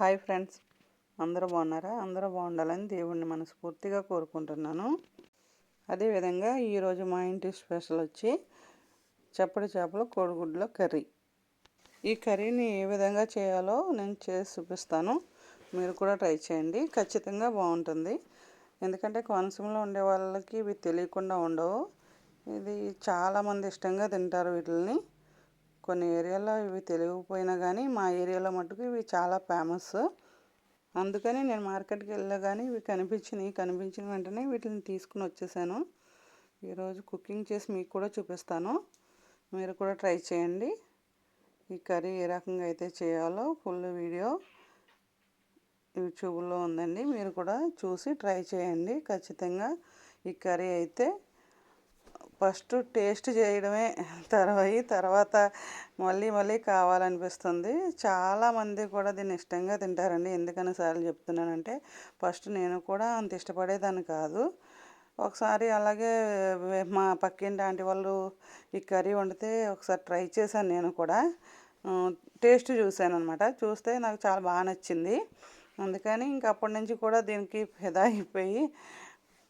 Hi friends. అందరూ బాగున్నారా? అందరూ బాగుండాలని దేవుణ్ణి మనస్ఫూర్తిగా కోరుకుంటున్నాను. అదేవిధంగా ఈరోజు మా ఇంటి స్పెషల్ వచ్చి చప్పటి చేపలు కోడిగుడ్ల కర్రీ. ఈ కర్రీని ఏ విధంగా చేయాలో నేను చేసి చూపిస్తాను. మీరు కూడా ట్రై చేయండి. ఖచ్చితంగా బాగుంటుంది. ఎందుకంటే కోనసీమలో ఉండే వాళ్ళకి ఇవి తెలియకుండా ఉండవు. ఇది చాలామంది ఇష్టంగా తింటారు వీటిని కొన్ని ఏరియాలో ఇవి తెలియకపోయినా కానీ మా ఏరియాలో మటుకు ఇవి చాలా ఫేమస్ అందుకని నేను మార్కెట్కి వెళ్ళా కానీ ఇవి కనిపించినాయి కనిపించిన వెంటనే వీటిని తీసుకుని వచ్చేసాను. ఈరోజు కుకింగ్ చేసి మీకు కూడా చూపిస్తాను. మీరు కూడా ట్రై చేయండి. ఈ కర్రీ ఏ రకంగా అయితే చేయాలో ఫుల్ వీడియో యూట్యూబ్లో ఉందండి. మీరు కూడా చూసి ట్రై చేయండి. ఖచ్చితంగా ఈ కర్రీ అయితే ఫస్ట్ టేస్ట్ చేయడమే తర్వాయి తర్వాత మళ్ళీ మళ్ళీ కావాలనిపిస్తుంది. చాలామంది కూడా దీన్ని ఇష్టంగా తింటారండి. ఎందుకని సార్లు చెప్తున్నానంటే ఫస్ట్ నేను కూడా అంత ఇష్టపడేదాన్ని కాదు. ఒకసారి అలాగే మా పక్కింటి ఆంటీ వాళ్ళు ఈ కర్రీ వండితే ఒకసారి ట్రై చేశాను నేను కూడా. టేస్ట్ చూశాను అనమాట చూస్తే నాకు చాలా బాగా నచ్చింది. అందుకని ఇంక అప్పటి నుంచి కూడా దీనికి ఫిదా అయిపోయి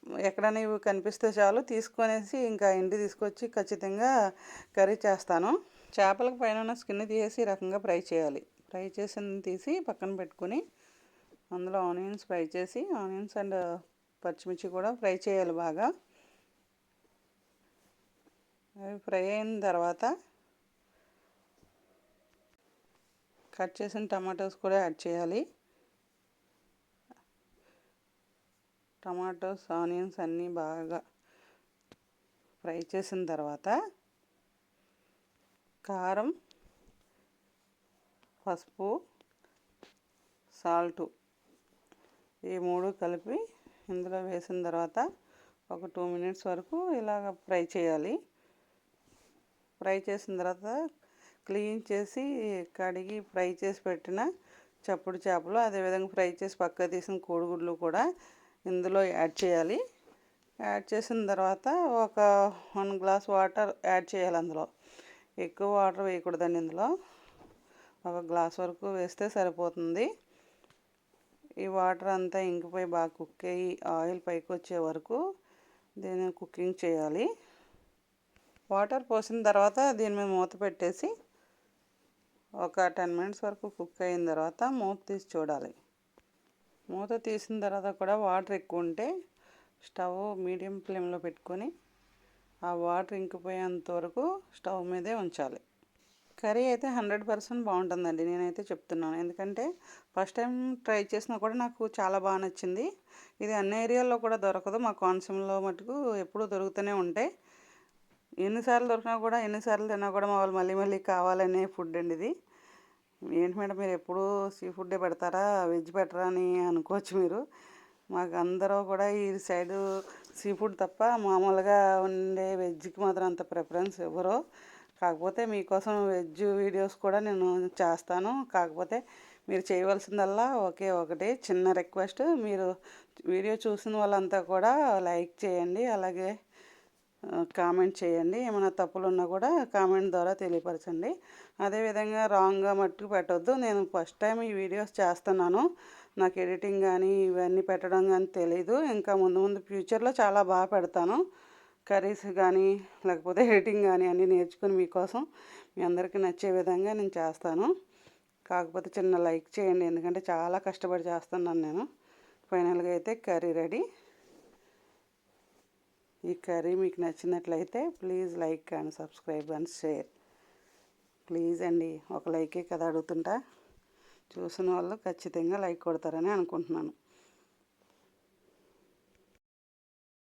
ఎక్కడైనా ఇవి కనిపిస్తే చాలు తీసుకొనేసి ఇంకా ఇంటి తీసుకొచ్చి ఖచ్చితంగా కర్రీ చేస్తాను. చేపలకు పైన ఉన్న స్కిన్ తీసి రకంగా ఫ్రై చేయాలి. ఫ్రై చేసిన తీసి పక్కన పెట్టుకుని అందులో ఆనియన్స్ ఫ్రై చేసి ఆనియన్స్ అండ్ పచ్చిమిర్చి కూడా ఫ్రై చేయాలి బాగా. అవి ఫ్రై అయిన తర్వాత కట్ చేసిన టమాటోస్ కూడా యాడ్ చేయాలి. టమాటోస్ ఆనియన్స్ అన్నీ బాగా ఫ్రై చేసిన తర్వాత కారం పసుపు సాల్టు ఈ మూడు కలిపి ఇందులో వేసిన తర్వాత ఒక టూ మినిట్స్ వరకు ఇలాగ ఫ్రై చేయాలి. ఫ్రై చేసిన తర్వాత క్లీన్ చేసి కడిగి ఫ్రై చేసి పెట్టిన చప్పుడు చేపలు అదేవిధంగా ఫ్రై చేసి పక్క తీసిన కోడిగుడ్లు కూడా ఇందులో యాడ్ చేయాలి. యాడ్ చేసిన తర్వాత ఒక వన్ గ్లాస్ వాటర్ యాడ్ చేయాలి అందులో. ఎక్కువ వాటర్ వేయకూడదండి ఇందులో. ఒక గ్లాస్ వరకు వేస్తే సరిపోతుంది. ఈ వాటర్ అంతా ఇంకిపోయి బాగా కుక్ అయ్యి ఆయిల్ పైకి వచ్చే వరకు దీన్ని కుకింగ్ చేయాలి. వాటర్ పోసిన తర్వాత దీని మీద మూత పెట్టేసి ఒక టెన్ మినిట్స్ వరకు కుక్ అయిన తర్వాత మూత తీసి చూడాలి. మూత తీసిన తర్వాత కూడా వాటర్ ఎక్కువ ఉంటే స్టవ్ మీడియం ఫ్లేమ్లో పెట్టుకొని ఆ వాటర్ ఇంకిపోయేంత వరకు స్టవ్ మీదే ఉంచాలి. కర్రీ అయితే హండ్రెడ్ పర్సెంట్ బాగుంటుందండి నేనైతే చెప్తున్నాను. ఎందుకంటే ఫస్ట్ టైం ట్రై చేసినా కూడా నాకు చాలా బాగా నచ్చింది. ఇది అన్ని ఏరియాల్లో కూడా దొరకదు మా కోనసీమలో మటుకు ఎప్పుడూ దొరుకుతూనే ఉంటాయి ఎన్నిసార్లు దొరికినా కూడా ఎన్నిసార్లు తిన్నా కూడా మా వాళ్ళు మళ్ళీ మళ్ళీ కావాలనే ఫుడ్ అండి ఇది. ఏంటి మేడం మీరు ఎప్పుడు సీ ఫుడ్డే పెడతారా? వెజ్ పెట్టరా అని అనుకోవచ్చు మీరు. మాకు అందరూ కూడా ఈ సైడు సీ ఫుడ్ తప్ప మామూలుగా ఉండే వెజ్కి మాత్రం అంత ప్రిఫరెన్స్ ఇవ్వరు కాకపోతే మీకోసం వెజ్ వీడియోస్ కూడా నేను చేస్తాను. కాకపోతే మీరు చేయవలసిందల్లా ఒకే ఒకటి చిన్న రిక్వెస్ట్. మీరు వీడియో చూసిన వాళ్ళంతా కూడా లైక్ చేయండి. అలాగే కామెంట్ చేయండి. ఏమైనా తప్పులు ఉన్నా కూడా కామెంట్ ద్వారా తెలియపరచండి. అదేవిధంగా రాంగ్గా మట్టుకు పెట్టవద్దు నేను ఫస్ట్ టైం ఈ వీడియోస్ చేస్తున్నాను. నాకు ఎడిటింగ్ కానీ ఇవన్నీ పెట్టడం కానీ తెలీదు. ఇంకా ముందు ముందు ఫ్యూచర్లో చాలా బాగా పెడతాను. కర్రీస్ కానీ లేకపోతే ఎడిటింగ్ కానీ అన్నీ నేర్చుకుని మీకోసం మీ అందరికీ నచ్చే విధంగా నేను చేస్తాను. కాకపోతే చిన్న లైక్ చేయండి. ఎందుకంటే చాలా కష్టపడి చేస్తున్నాను నేను. ఫైనల్గా అయితే కర్రీ రెడీ. ఈ కర్రీ మీకు నచ్చినట్లయితే please like and subscribe and share. Please అండి ఒక లైకే కదా అడుగుతుంటా. చూసిన వాళ్ళు ఖచ్చితంగా లైక్ కొడతారని అనుకుంటున్నాను.